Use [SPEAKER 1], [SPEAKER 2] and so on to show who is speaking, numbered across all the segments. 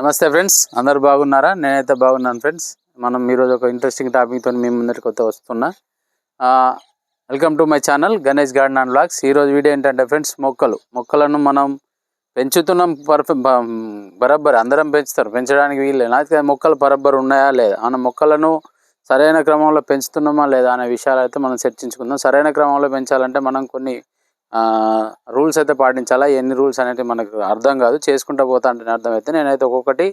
[SPEAKER 1] నమస్తే ఫ్రెండ్స్ అందరు బాగున్నారా? నేనైతే బాగున్నాను ఫ్రెండ్స్. మనం ఈరోజు ఒక ఇంట్రెస్టింగ్ టాపిక్తో మీ ముందరికి కొత్త వస్తున్నా. Welcome to my channel Ganesh garden and blogs ఈరోజు వీడియో ఏంటంటే ఫ్రెండ్స్ మొక్కలు. మొక్కలను మనం పెంచుతున్నాం పర్ఫెక్ట్ బరబ్బర్ అందరం పెంచుతారు. పెంచడానికి వీల్లేదు అయితే మొక్కలు బరబ్బర్ ఉన్నాయా లేదా? మన మొక్కలను సరైన క్రమంలో పెంచుతున్నామా లేదా అనే విషయాలు అయితే మనం చర్చించుకుందాం. సరైన క్రమంలో పెంచాలంటే మనం కొన్ని రూల్స్ అయితే పాటించాలా? ఎన్ని రూల్స్ అనేవి మనకు అర్థం కాదు. చేసుకుంటూ పోతా అంటే అర్థమైతే నేనైతే ఒక్కొక్కటి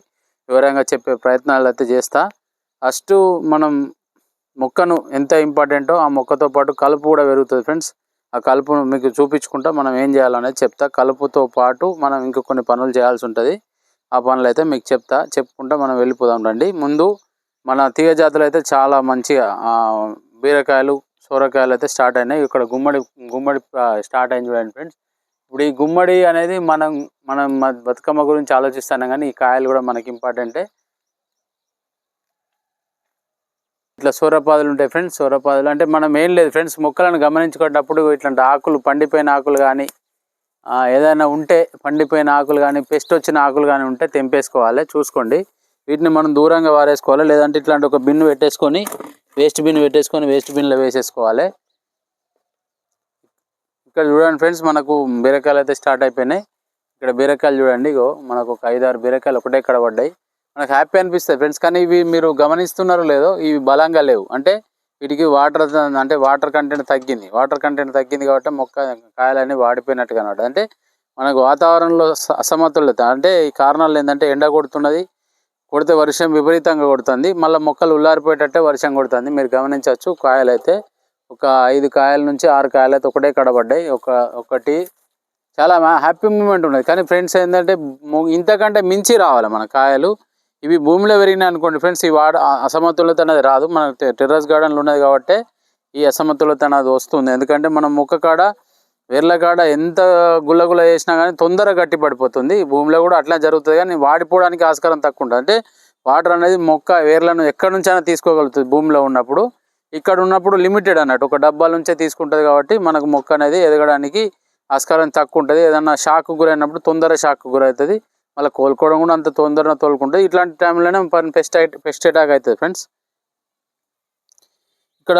[SPEAKER 1] వివరంగా చెప్పే ప్రయత్నాలు అయితే చేస్తా. ఫస్ట్ మనం మొక్కను ఎంత ఇంపార్టెంటో ఆ మొక్కతో పాటు కలుపు కూడా పెరుగుతుంది ఫ్రెండ్స్. ఆ కలుపును మీకు చూపించుకుంటా మనం ఏం చేయాలనేది చెప్తా. కలుపుతో పాటు మనం ఇంకా కొన్ని పనులు చేయాల్సి ఉంటుంది. ఆ పనులు అయితే మీకు చెప్తా. చెప్పుకుంటా మనం వెళ్ళిపోదాం రండి. ముందు మన తీగ జాతులు అయితే చాలా మంచిగా బీరకాయలు సొరకాయలు అయితే స్టార్ట్ అయినాయి. ఇక్కడ గుమ్మడి గుమ్మడి స్టార్ట్ అయింది చూడండి ఫ్రెండ్స్. ఇప్పుడు ఈ గుమ్మడి అనేది మనం మనం బతుకమ్మ గురించి ఆలోచిస్తున్నాం కానీ ఈ కాయలు కూడా మనకి ఇంపార్టెంటే. ఇట్లా సూరపాదులు ఉంటాయి ఫ్రెండ్స్ సూరపాదులు. అంటే మనం ఏం లేదు ఫ్రెండ్స్ మొక్కలను గమనించుకునేటప్పుడు ఇట్లాంటి ఆకులు పండిపోయిన ఆకులు కానీ ఏదైనా ఉంటే పండిపోయిన ఆకులు కానీ పెస్ట్ వచ్చిన ఆకులు కానీ ఉంటే తెంపేసుకోవాలి. చూసుకోండి. వీటిని మనం దూరంగా వారేసుకోవాలి. లేదంటే ఇట్లాంటి ఒక బిన్ను పెట్టేసుకొని వేస్ట్ బిన్ పెట్టేసుకొని వేస్ట్ బిన్లో వేసేసుకోవాలి. ఇక్కడ చూడండి ఫ్రెండ్స్ మనకు బీరకాయలు అయితే స్టార్ట్ అయిపోయినాయి. ఇక్కడ బీరకాయలు చూడండి ఇగో మనకు ఒక ఐదారు బీరకాయలు ఒకటే ఇక్కడ పడ్డాయి. మనకు హ్యాపీ అనిపిస్తాయి ఫ్రెండ్స్ కానీ ఇవి మీరు గమనిస్తున్నారో లేదో ఇవి బలంగా లేవు. అంటే వీటికి వాటర్ అంటే వాటర్ కంటెంట్ తగ్గింది. వాటర్ కంటెంట్ తగ్గింది కాబట్టి మొక్క కాయలన్నీ వాడిపోయినట్టుగా అన్నమాట. అంటే మనకు వాతావరణంలో అసమతుల్యత అంటే ఈ కారణాలు ఏంటంటే ఎండ కొడుతున్నది కొడితే వర్షం విపరీతంగా కొడుతుంది. మళ్ళీ మొక్కలు ఉల్లారిపోయేటట్టే వర్షం కొడుతుంది. మీరు గమనించవచ్చు కాయలు అయితే ఒక ఐదు కాయల నుంచి ఆరు కాయలు అయితే ఒకటే కడబడ్డాయి. ఒక ఒకటి. చాలా హ్యాపీ మూమెంట్ ఉన్నది. కానీ ఫ్రెండ్స్ ఏంటంటే ఇంతకంటే మించి రావాలి మన కాయలు. ఇవి భూమిలో పెరిగినాయి అనుకోండి ఫ్రెండ్స్ ఈ వాడ ఆ అసమతుల్యత అనేది రాదు. మన టె- టెర్రస్ గార్డెన్లు ఉన్నది కాబట్టి ఈ అసమతుల్యత అనేది వస్తుంది. ఎందుకంటే మనం మొక్క కాడ వేర్ల కాడ ఎంత గుల్లగుల్ల చేసినా కానీ తొందరగా గట్టి పడిపోతుంది. భూమిలో కూడా అట్లా జరుగుతుంది కానీ వాడిపోవడానికి ఆస్కారం తక్కువ ఉంటుంది. అంటే వాటర్ అనేది మొక్క వేర్లను ఎక్కడి నుంచైనా తీసుకోగలుగుతుంది భూమిలో ఉన్నప్పుడు. ఇక్కడ ఉన్నప్పుడు లిమిటెడ్ అన్నట్టు ఒక డబ్బాల నుంచే తీసుకుంటుంది కాబట్టి మనకు మొక్క అనేది ఎదగడానికి ఆస్కారం తక్కువ ఉంటుంది. ఏదన్నా షాక్ గురైనప్పుడు తొందర షాక్ గురవుతుంది. మళ్ళీ కోలుకోవడం కూడా అంత తొందరగా తోలుకుంటుంది. ఇట్లాంటి టైంలోనే పెస్ట్ పెస్ట్ అటాక్ అవుతుంది ఫ్రెండ్స్ ఇక్కడ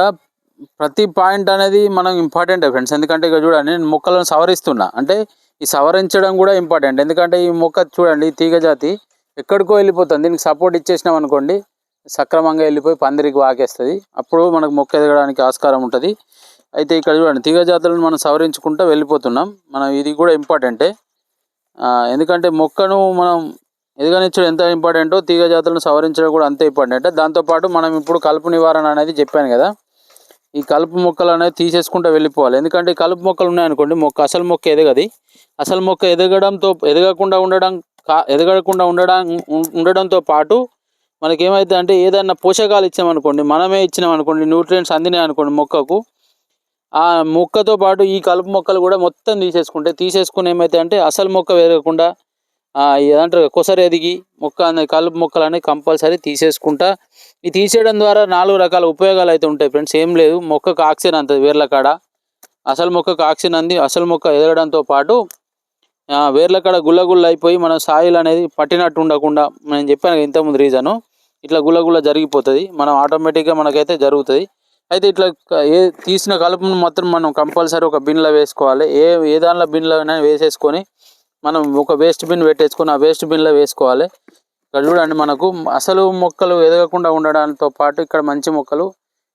[SPEAKER 1] ప్రతి పాయింట్ అనేది మనం ఇంపార్టెంట్ ఫ్రెండ్స్. ఎందుకంటే ఇక్కడ చూడండి నేను మొక్కలను సవరిస్తున్నా. అంటే ఈ సవరించడం కూడా ఇంపార్టెంట్. ఎందుకంటే ఈ మొక్క చూడండి ఈ తీగ జాతి ఎక్కడికో వెళ్ళిపోతుంది. దీనికి సపోర్ట్ ఇచ్చేసినాం అనుకోండి సక్రమంగా వెళ్ళిపోయి పందిరికి వాకేస్తుంది. అప్పుడు మనకు మొక్క ఎదగడానికి ఆస్కారం ఉంటుంది. అయితే ఇక్కడ చూడండి తీగ జాతులను మనం సవరించుకుంటూ వెళ్ళిపోతున్నాం. మనం ఇది కూడా ఇంపార్టెంటే. ఎందుకంటే మొక్కను మనం ఎదగనిచ్చడం ఎంత ఇంపార్టెంటో తీగ జాతులను సవరించడం కూడా అంతే ఇంపార్టెంట్. దాంతోపాటు మనం ఇప్పుడు కలుపు నివారణ అనేది చెప్పాను కదా ఈ కలుపు మొక్కలు అనేది తీసేసుకుంటూ వెళ్ళిపోవాలి. ఎందుకంటే ఈ కలుపు మొక్కలు ఉన్నాయనుకోండి మొక్క అసలు మొక్క ఎదగది. అసలు మొక్క ఎదగడంతో ఎదగకుండా ఉండడం కా ఎదగకుండా ఉండడం ఉండడంతో పాటు మనకి ఏమైతే అంటే ఏదైనా పోషకాలు ఇచ్చామనుకోండి మనమే ఇచ్చినాం అనుకోండి న్యూట్రియంట్స్ అందినాయి అనుకోండి మొక్కకు ఆ మొక్కతో పాటు ఈ కలుపు మొక్కలు కూడా మొత్తం తీసేసుకుంటే తీసేసుకుని ఏమైతే అంటే అసలు మొక్క ఎదగకుండా ఏదంటారు కొసరు ఎదిగి మొక్క అనేది కలుపు మొక్కలు అనేవి కంపల్సరీ తీసేసుకుంటా. ఇది తీసేయడం ద్వారా నాలుగు రకాల ఉపయోగాలు అయితే ఉంటాయి ఫ్రెండ్స్. ఏం లేదు మొక్కకు ఆక్సిజన్ అంతది వేర్ల కాడ. అసలు మొక్కకు ఆక్సిజన్ అంది అసలు మొక్క ఎదగడంతో పాటు వేర్ల కాడ గుల్ల అయిపోయి మన సాయిల్ అనేది పట్టినట్టు ఉండకుండా నేను చెప్పాను ఇంతకుముందు రీజను ఇట్లా గుల్ల గుల్ల జరిగిపోతుంది. మనం ఆటోమేటిక్గా మనకైతే జరుగుతుంది. అయితే ఇట్లా ఏ తీసిన కలుపును మాత్రం మనం కంపల్సరీ ఒక బిన్లో వేసుకోవాలి. ఏ ఏ దానిలో బిన్లో వేసేసుకొని మనం ఒక వేస్ట్ బిన్ పెట్టేసుకుని ఆ వేస్ట్ బిన్లో వేసుకోవాలి. ఇక్కడ చూడండి మనకు అసలు మొక్కలు ఎదగకుండా ఉండడంతో పాటు ఇక్కడ మంచి మొక్కలు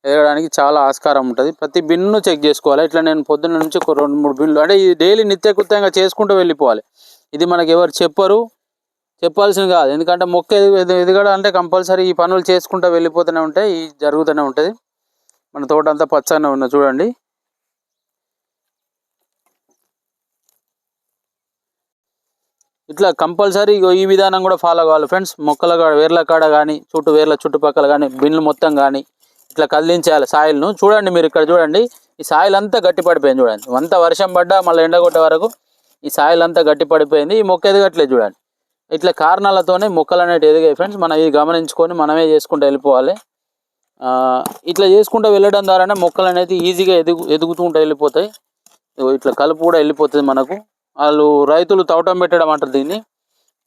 [SPEAKER 1] ఎదగడానికి చాలా ఆస్కారం ఉంటుంది. ప్రతి బిన్ను చెక్ చేసుకోవాలి. ఇట్లా నేను పొద్దున్న నుంచి ఒక రెండు మూడు బిన్లు అంటే ఇది డైలీ నిత్యకృత్యంగా చేసుకుంటూ వెళ్ళిపోవాలి. ఇది మనకి ఎవరు చెప్పరు. చెప్పాల్సింది కాదు. ఎందుకంటే మొక్క ఎదగడంటే ఎదగడం అంటే కంపల్సరీ ఈ పనులు చేసుకుంటూ వెళ్ళిపోతూనే ఉంటాయి ఈ జరుగుతూనే ఉంటుంది. మన తోట అంతా పచ్చగా ఉన్న చూడండి. ఇట్లా కంపల్సరీ ఇగో ఈ విధానం కూడా ఫాలో కావాలి. ఫ్రెండ్స్ మొక్కల కాడ వేర్ల కాడ కానీ చుట్టూ వేర్ల చుట్టుపక్కల కానీ బిన్లు మొత్తం కానీ ఇట్లా కదిలించాలి సాయిల్ను. చూడండి మీరు ఇక్కడ చూడండి ఈ సాయిల్ అంతా గట్టి పడిపోయింది చూడండి. అంత వర్షం పడ్డా మళ్ళీ ఎండగొట్టే వరకు ఈ సాయిల్ అంతా గట్టి పడిపోయింది. ఈ మొక్క ఎదగట్లేదు చూడండి. ఇట్లా కారణాలతోనే మొక్కలు అనేవి ఎదిగాయి ఫ్రెండ్స్ మనం ఇది గమనించుకొని మనమే చేసుకుంటూ వెళ్ళిపోవాలి. ఇట్లా చేసుకుంటూ వెళ్ళడం ద్వారానే మొక్కలు అనేది ఈజీగా ఎదుగు ఎదుగుతుంటూ వెళ్ళిపోతాయి. ఇగో ఇట్లా కలుపు కూడా వెళ్ళిపోతుంది మనకు. వాళ్ళు రైతులు తవటం పెట్టడం అంటారు దీన్ని.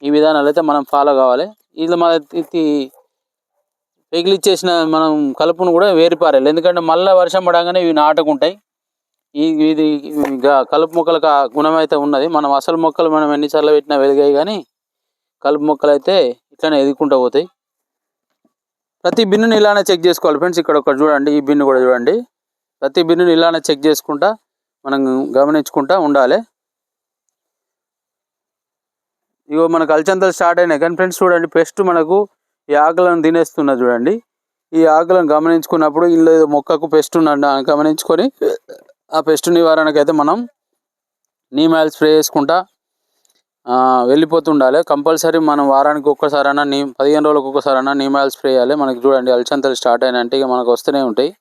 [SPEAKER 1] ఈ విధానాలు అయితే మనం ఫాలో కావాలి. ఇది మన పెగిలిచ్చేసిన మనం కలుపును కూడా వేరిపారాలి ఎందుకంటే మళ్ళీ వర్షం పడగానే ఇవి నాటుకుంటాయి. ఈ ఇది కలుపు మొక్కలకు ఆ గుణం అయితే ఉన్నది. మనం అసలు మొక్కలు మనం ఎన్నిసార్లు పెట్టినా వెలిగాయి కానీ కలుపు మొక్కలు అయితే ఇట్లానే ఎదుకుంటూ పోతాయి. ప్రతి బిన్నుని ఇలానే చెక్ చేసుకోవాలి ఫ్రెండ్స్. ఇక్కడ ఒకటి చూడండి ఈ బిన్ను కూడా చూడండి. ప్రతి బిన్నుని ఇలానే చెక్ చేసుకుంటా మనం గమనించుకుంటా ఉండాలి. ఇగో మనకు అలచంతలు స్టార్ట్ అయినాయి. కానీ ఫ్రెండ్స్ చూడండి పెస్ట్ మనకు ఈ ఆకులను తినేస్తున్నది చూడండి. ఈ ఆకులను గమనించుకున్నప్పుడు ఇల్లు ఏదో మొక్కకు పెస్ట్ ఉన్నట్టు గమనించుకొని ఆ పెస్ట్ నివారణకు అయితే మనం నీమ్ ఆయిల్ స్ప్రే చేసుకుంటా వెళ్ళిపోతుండాలి. కంపల్సరీ మనం వారానికి ఒక్కసారైనా నీ పదిహేను రోజులకు ఒక్కసారైనా నీమ్ ఆయిల్ స్ప్రే చేయాలి. మనకి చూడండి అలచంతలు స్టార్ట్ అయినంటే ఇక మనకు వస్తూనే ఉంటాయి.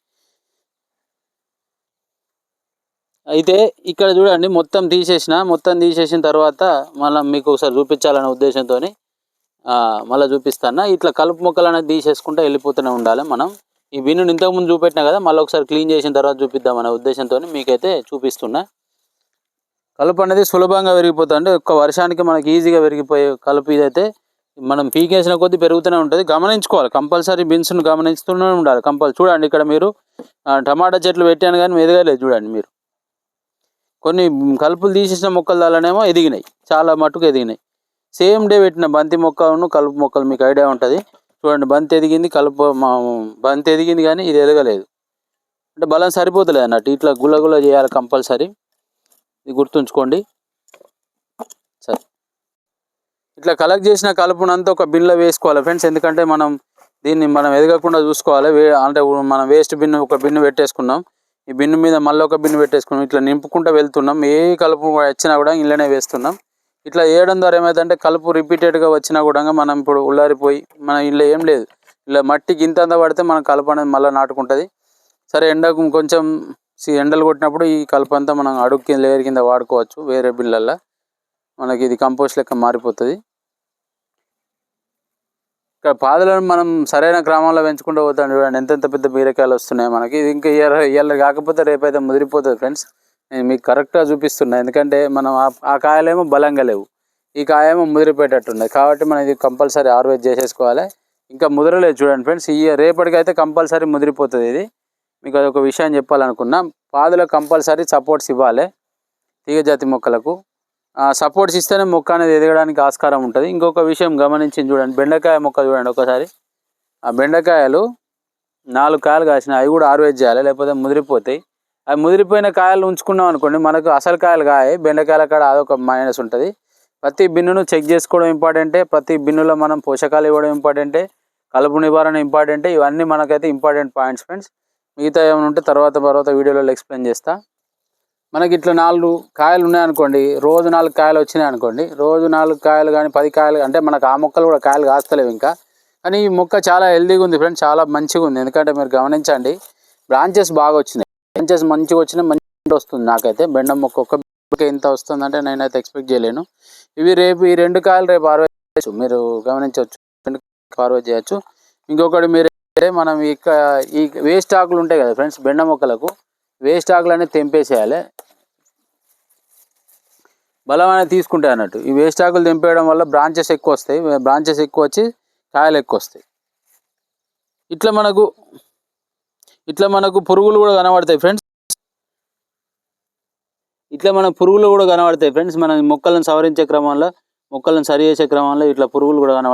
[SPEAKER 1] అయితే ఇక్కడ చూడండి మొత్తం తీసేసిన మొత్తం తీసేసిన తర్వాత మళ్ళీ మీకు ఒకసారి చూపించాలనే ఉద్దేశంతో మళ్ళీ చూపిస్తాను ఇట్లా కలుపు మొక్కలు అనేది తీసేసుకుంటే వెళ్ళిపోతూనే ఉండాలి మనం. ఈ బిన్నుని ఇంతకుముందు చూపెట్టినా కదా మళ్ళీ ఒకసారి క్లీన్ చేసిన తర్వాత చూపిద్దామనే ఉద్దేశంతో మీకైతే చూపిస్తున్నా. కలుపు అనేది సులభంగా పెరిగిపోతుంది అంటే ఒక్క వర్షానికి మనకి ఈజీగా పెరిగిపోయే కలుపు ఇదైతే మనం పీకేసిన కొద్దీ పెరుగుతూనే ఉంటుంది. గమనించుకోవాలి. కంపల్సరీ బీన్స్ను గమనిస్తూనే ఉండాలి. కంపల్ చూడండి ఇక్కడ మీరు టమాటా చెట్లు పెట్టాను కానీ ఎదగలేదు చూడండి మీరు. కొన్ని కలుపులు తీసేసిన మొక్కల దానిలోనేమో ఎదిగినాయి. చాలా మట్టుకు ఎదిగినాయి. సేమ్ డే పెట్టిన బంతి మొక్కను కలుపు మొక్కలు మీకు ఐడియా ఉంటుంది. చూడండి బంతి ఎదిగింది కలుపు బంతి ఎదిగింది కానీ ఇది ఎదగలేదు. అంటే బలం సరిపోతలేదు అన్నట్టు. ఇట్లా గుల్ల చేయాలి కంపల్సరీ. ఇది గుర్తుంచుకోండి. సరే. ఇట్లా కలెక్ట్ చేసిన కలుపునంతా ఒక బిన్లో వేసుకోవాలి ఫ్రెండ్స్. ఎందుకంటే మనం దీన్ని మనం ఎదగకుండా చూసుకోవాలి. అంటే మనం వేస్ట్ బిన్ను ఒక బిన్ను పెట్టేసుకున్నాం. ఈ బిన్ను మీద మళ్ళీ ఒక బిన్ను పెట్టేసుకున్నాం. ఇట్లా నింపుకుంటూ వెళ్తున్నాం. ఏ కలుపు వచ్చినా కూడా ఇళ్ళనే వేస్తున్నాం. ఇట్లా వేయడం ద్వారా ఏమైందంటే కలుపు రిపీటెడ్గా వచ్చినా కూడా మనం ఇప్పుడు ఉల్లారిపోయి మన ఇల్లు ఏం లేదు. ఇలా మట్టికి ఇంత అంత పడితే మన కలుపు అనేది మళ్ళీ నాటుకుంటుంది. సరే ఎండకు కొంచెం సి- ఎండలు కొట్టినప్పుడు ఈ కలుపు అంతా మనం అడుగు కింద లేయర్ కింద వాడుకోవచ్చు వేరే బిళ్ళల్లో. మనకి ఇది కంపోస్ట్ లెక్క మారిపోతుంది. పాదులను మనం సరైన క్రమంలో పెంచుకుంటూ పోతాం చూడండి. ఎంతెంత పెద్ద బీరకాయలు వస్తున్నాయి మనకి. ఇది ఇంకా ఇయర్ ఇయర్ కాకపోతే రేపైతే ముదిరిపోతుంది ఫ్రెండ్స్ నేను మీకు కరెక్ట్గా చూపిస్తున్నా. ఎందుకంటే మనం ఆ- ఆ కాయలేమో బలంగా లేవు. ఈ కాయేమో ముదిరిపోయేటట్టున్నాయి కాబట్టి మనం ఇది కంపల్సరీ ఆర్వేజ్ చేసేసుకోవాలి. ఇంకా ముదిరలేదు చూడండి ఫ్రెండ్స్ ఈ రేపటికైతే కంపల్సరీ ముదిరిపోతుంది ఇది. మీకు అదొక విషయం చెప్పాలనుకున్నా. పాదులకు కంపల్సరీ సపోర్ట్స్ ఇవ్వాలి. తీగజాతి మొక్కలకు. సపోర్ట్స్ ఇస్తేనే మొక్క అనేది ఎదగడానికి ఆస్కారం ఉంటుంది. ఇంకొక విషయం గమనించి చూడండి. బెండకాయ మొక్క చూడండి ఒకసారి. ఆ బెండకాయలు నాలుగు కాయలు కాసిన అవి కూడా ఆరువేజ్ చేయాలి లేకపోతే ముదిరిపోతాయి. అవి ముదిరిపోయిన కాయలు ఉంచుకున్నాం అనుకోండి మనకు అసలు కాయలు కాయ బెండకాయల కాడ అదొక మైనస్ ఉంటుంది. ప్రతి బిన్నును చెక్ చేసుకోవడం ఇంపార్టెంటే ప్రతి బిన్నులో మనం పోషకాలు ఇవ్వడం ఇంపార్టెంటే కలుపు నివారణ ఇంపార్టెంటే ఇవన్నీ మనకైతే ఇంపార్టెంట్ పాయింట్స్ ఫ్రెండ్స్ మిగతా ఏమైనా ఉంటే తర్వాత తర్వాత వీడియోలో ఎక్స్ప్లెయిన్ చేస్తా. మనకి ఇట్లా నాలుగు కాయలు ఉన్నాయనుకోండి రోజు నాలుగు కాయలు వచ్చినాయి అనుకోండి రోజు నాలుగు కాయలు కానీ పది కాయలు అంటే మనకు ఆ మొక్కలు కూడా కాయలు కాస్తలేవు ఇంకా. కానీ ఈ మొక్క చాలా హెల్దీగా ఉంది ఫ్రెండ్స్ చాలా మంచిగా ఉంది. ఎందుకంటే మీరు గమనించండి బ్రాంచెస్ బాగా వచ్చినాయి. బ్రాంచెస్ మంచిగా వచ్చినాయి మంచి వస్తుంది నాకైతే. బెండ మొక్క ఒక్క మొక్క ఎంత వస్తుందంటే నేనైతే ఎక్స్పెక్ట్ చేయలేను. ఇవి రేపు ఈ రెండు కాయలు రేపు హార్వెస్ట్ చేయొచ్చు. మీరు గమనించవచ్చు రెండు హార్వెస్ట్ చేయొచ్చు. ఇంకొకటి మీరు మనం ఇక ఈ వేస్ట్ ఆకులు ఉంటాయి కదా ఫ్రెండ్స్ బెండ మొక్కలకు వేస్ట్ ఆకులు అనేది తెంపేసేయాలి. బలం అనేది తీసుకుంటాయి అన్నట్టు. ఈ వేస్ట్ ఆకులు తెంపేయడం వల్ల బ్రాంచెస్ ఎక్కువ వస్తాయి. బ్రాంచెస్ ఎక్కువ వచ్చి కాయలు ఎక్కువ వస్తాయి. ఇట్లా మనకు ఇట్లా మనకు పురుగులు కూడా కనబడతాయి ఫ్రెండ్స్ ఇట్లా మన పురుగులు కూడా కనబడతాయి ఫ్రెండ్స్ మన మొక్కలను సవరించే క్రమంలో మొక్కలను సరి చేసే క్రమంలో ఇట్లా పురుగులు కూడా కనబడతాయి.